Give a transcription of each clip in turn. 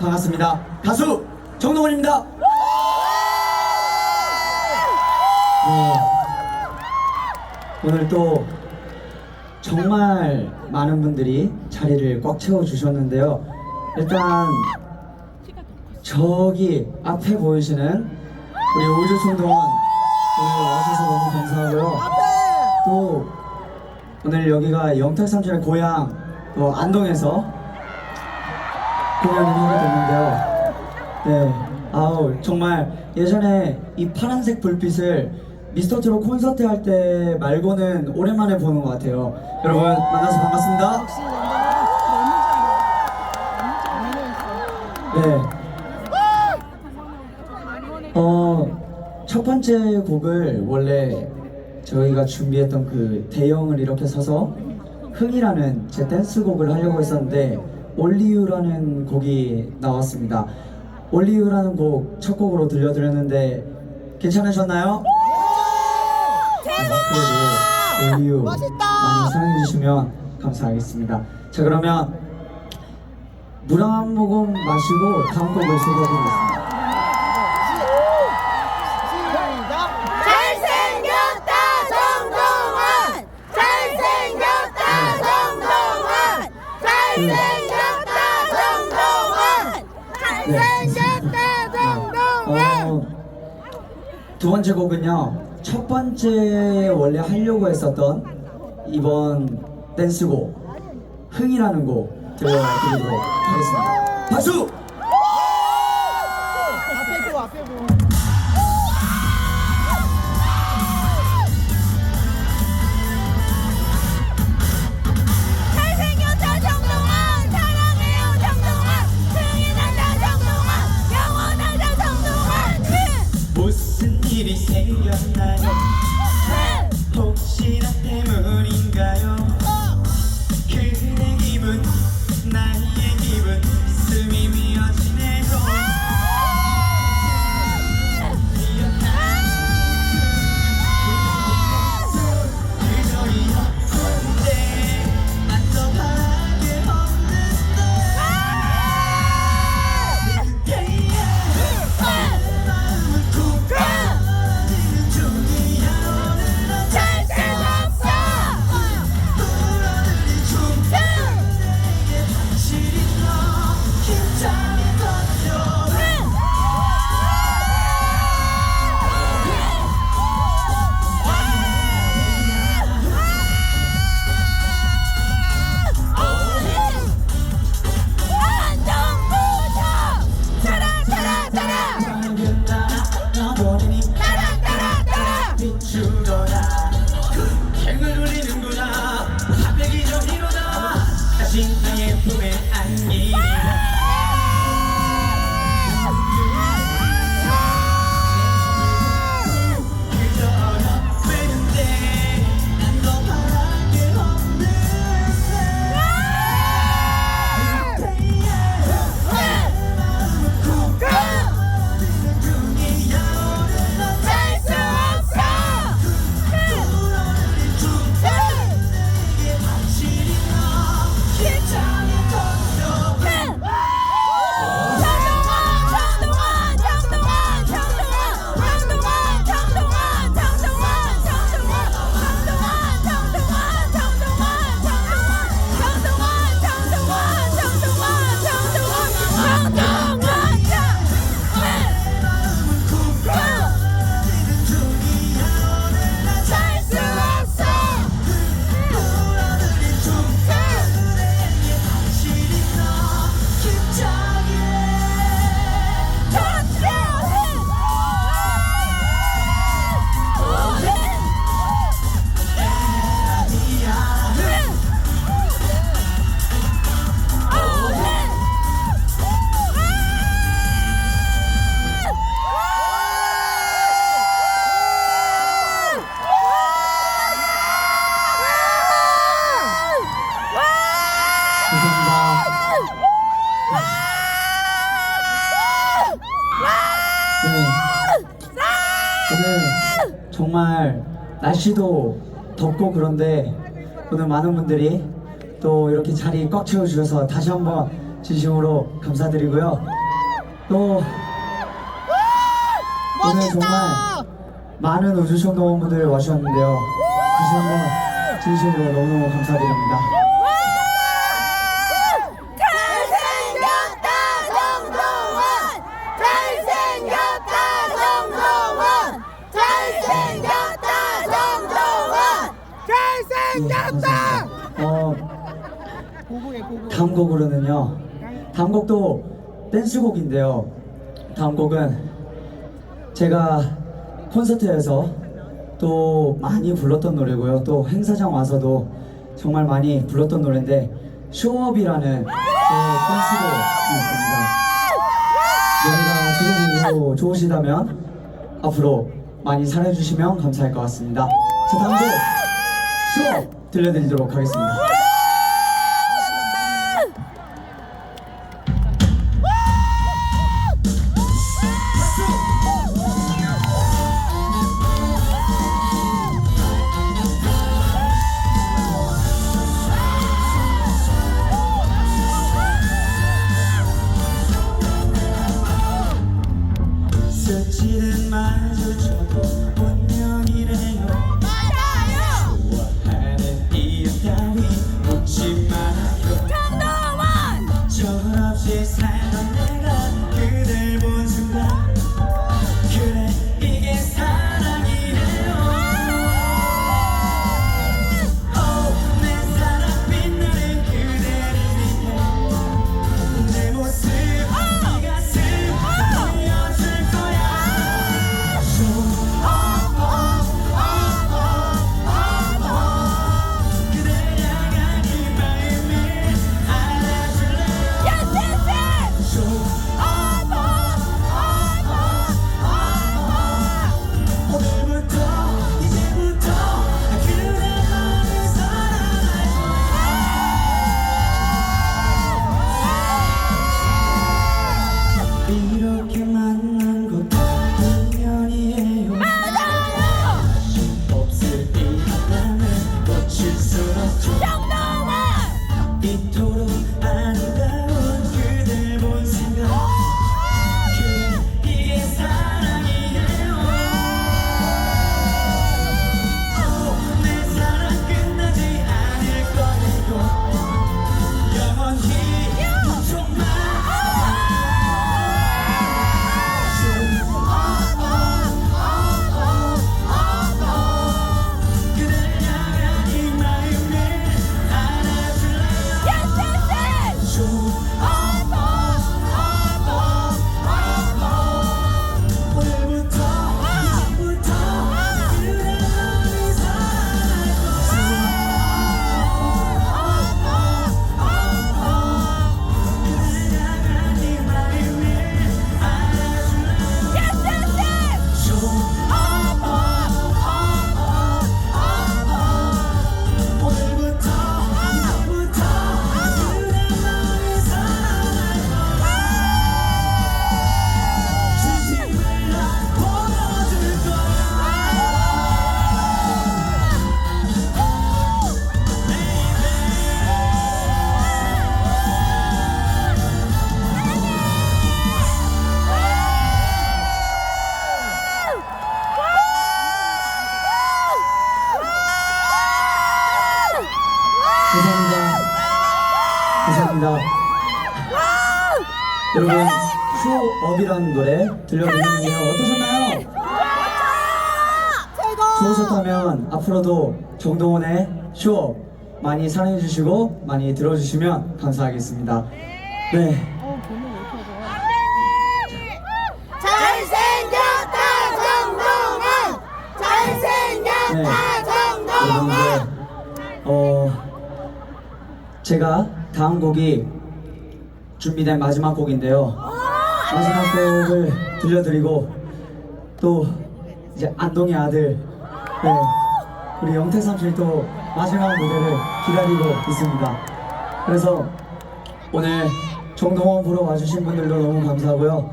반갑습니다. 가수 정동원입니다. 네, 오늘 또 정말 많은 분들이 자리를 꽉 채워 주셨는데요. 일단 저기 앞에 보이시는 우리 우주송동원 오늘 와주셔서 너무 감사하고요. 또 오늘 여기가 영탁 삼촌의 고향 또 안동에서 공연을 하게 됐는데요. 네, 아우 정말 예전에 이 파란색 불빛을 미스터 트롯 콘서트 할 때 말고는 오랜만에 보는 것 같아요. 여러분 만나서 반갑습니다. 네. 어, 첫 번째 곡을 원래 저희가 준비했던 그 대형을 이렇게 서서 흥이라는 제 댄스곡을 하려고 했었는데 올리유라는 곡이 나왔습니다. 올리유라는 곡 첫 곡으로 들려드렸는데 괜찮으셨나요? 네, 올리유 많이 사랑해주시면 감사하겠습니다. 자 그러면 물 한 모금 마시고 다음 곡을 소개해드리겠습니다. 두 번째 곡은요. 첫 번째 원래 하려고 했었던 이번 댄스곡 흥이라는 곡 들려드리도록 하겠습니다. 박수! 날씨도 덥고 그런데 오늘 많은 분들이 또 이렇게 자리 꽉 채워주셔서 다시 한번 진심으로 감사드리고요. 또 오늘 정말 많은 우주총동원분들 와주셨는데요. 다시 한번 진심으로 너무너무 감사드립니다 정동원 잘생겼다 정동원 잘생겼다 정동원 네, 어, 다음 곡으로는요. 다음 곡도 댄스곡인데요. 다음 곡은 제가 콘서트에서 또 많이 불렀던 노래고요. 또 행사장 와서도 정말 많이 불렀던 노래인데 쇼업이라는 제 댄스곡이 있습니다. 노래가 들어보고 좋으시다면 앞으로 많이 사랑해주시면 감사할 것 같습니다. 자, 다음 곡 쇼업 들려드리도록 하겠습니다. 스치듯 마 이토록 아름 들려드렸는데요. 어떠셨나요? 좋으셨다면 앞으로도 정동원의 쇼업 많이 사랑해주시고 많이 들어주시면 감사하겠습니다. 네. 잘생겼다 정동원 잘생겼다 정동원 여러분들, 어, 제가 다음 곡이 준비된 마지막 곡인데요. 마지막 곡을 들려드리고 또 이제 안동의 아들 네, 우리 영태 삼촌이 또 마지막 무대를 기다리고 있습니다. 그래서 오늘 종동원 보러 와주신 분들도 너무 감사하고요.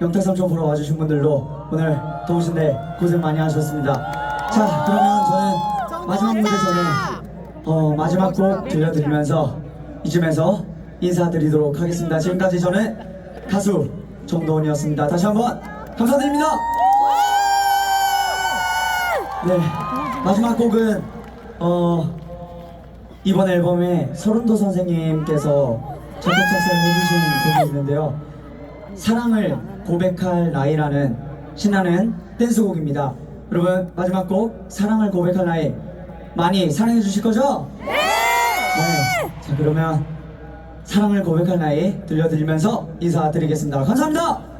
영태 삼촌 보러 와주신 분들도 오늘 더우신데 고생 많이 하셨습니다. 자 그러면 저는 마지막 무대 전에 어, 마지막 곡 들려드리면서 이쯤에서 인사드리도록 하겠습니다. 지금까지 저는 가수 정동원이었습니다. 다시 한번 감사드립니다. 네 마지막 곡은 어 이번 앨범에 서른도 선생님께서 작곡 작사를 해주신 곡이 있는데요. 사랑을 고백할 나이라는 신나는 댄스곡입니다. 여러분 마지막 곡 사랑을 고백할 나이 많이 사랑해 주실 거죠? 네! 자 그러면 사랑을 고백한 나이 들려드리면서 인사드리겠습니다. 감사합니다.